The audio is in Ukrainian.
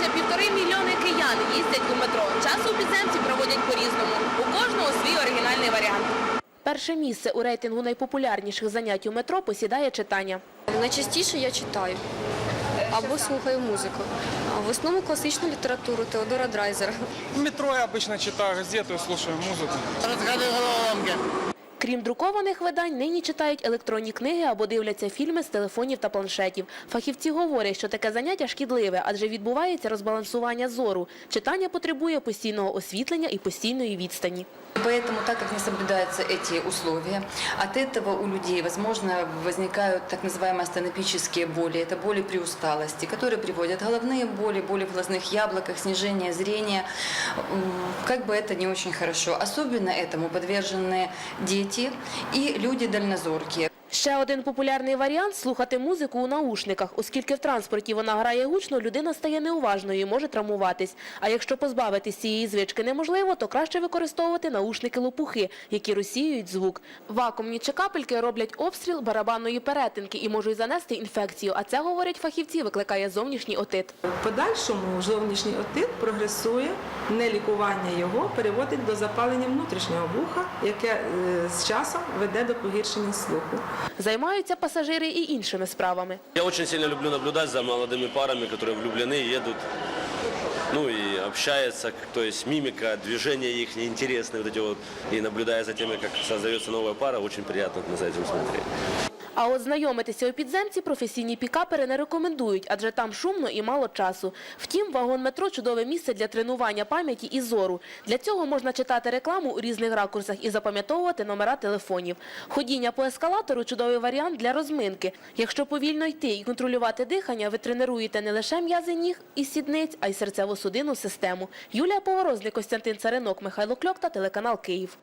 Майже півтори мільйони киян їздять у метро. Час у підземці проводять по-різному. У кожного свій оригінальний варіант. Перше місце у рейтингу найпопулярніших занять у метро посідає читання. Найчастіше я читаю або слухаю музику. В основному класичну літературу Теодора Драйзера. В метро я обычно читаю газету и слушаю музыку. Крім друкованих видань, нині читають електронні книги або дивляться фільми з телефонів та планшетів. Фахівці говорять, що таке заняття шкідливе, адже відбувається розбалансування зору. Читання потребує постійного освітлення і постійної відстані. Поэтому, так как не соблюдаются эти условия, от этого у людей, возможно, возникают так называемые астенопические боли. Это боли при усталости, которые приводят головные боли, боли в глазных яблоках, снижение зрения. М, Как бы это не очень хорошо. Особенно этому подвержены дети и люди дальнозоркие. Ще один популярний варіант слухати музику у наушниках, оскільки в транспорті вона грає гучно, людина стає неуважною і може травмуватись. А якщо позбавитись цієї звички неможливо, то краще використовувати наушники-лопухи, які розсіюють звук. Вакуумні чи капельки роблять обстріл барабанної перетинки і можуть занести інфекцію. А це, говорять фахівці, викликає зовнішній отит. В подальшому зовнішній отит прогресує, нелікування його переводить до запалення внутрішнього вуха, яке е, з часом веде до погіршення слуху. Займаються пасажири і іншими справами. Я очень сильно люблю наблюдать за молодыми парами, которые влюблены, едут, ну и общаются, то есть мимика, движения их интересные, вот эти вот, и наблюдая за тем, как создается новая пара, очень приятно за этим смотреть. А от знайомитися у підземці професійні пікапери не рекомендують, адже там шумно і мало часу. Втім, вагон метро чудове місце для тренування пам'яті і зору. Для цього можна читати рекламу у різних ракурсах і запам'ятовувати номера телефонів. Ходіння по ескалатору чудовий варіант для розминки. Якщо повільно йти і контролювати дихання, ви тренуєте не лише м'язи ніг і сідниць, а й серцево-судинну систему. Юлія Поворозник, Костянтин Царинок, Михайло Кльок та телеканал Київ.